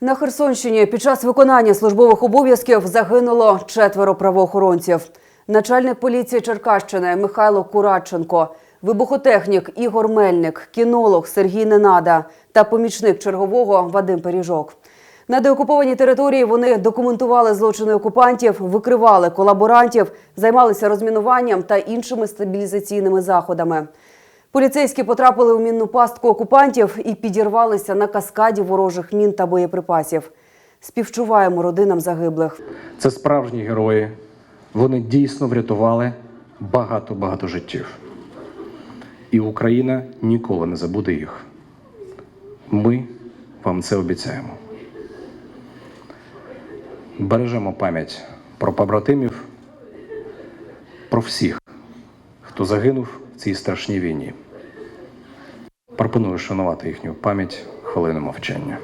На Херсонщині під час виконання службових обов'язків загинуло четверо правоохоронців. Начальник поліції Черкащини Михайло Курадченко, вибухотехнік Ігор Мельник, кінолог Сергій Ненада та помічник чергового Вадим Пиріжок. На деокупованій території вони документували злочини окупантів, викривали колаборантів, займалися розмінуванням та іншими стабілізаційними заходами. Поліцейські потрапили у мінну пастку окупантів і підірвалися на каскаді ворожих мін та боєприпасів. Співчуваємо родинам загиблих. Це справжні герої. Вони дійсно врятували багато-багато життів. І Україна ніколи не забуде їх. Ми вам це обіцяємо. Бережемо пам'ять про побратимів, про всіх, хто загинув в цій страшній війні. Пропоную шанувати їхню пам'ять хвилиною мовчання.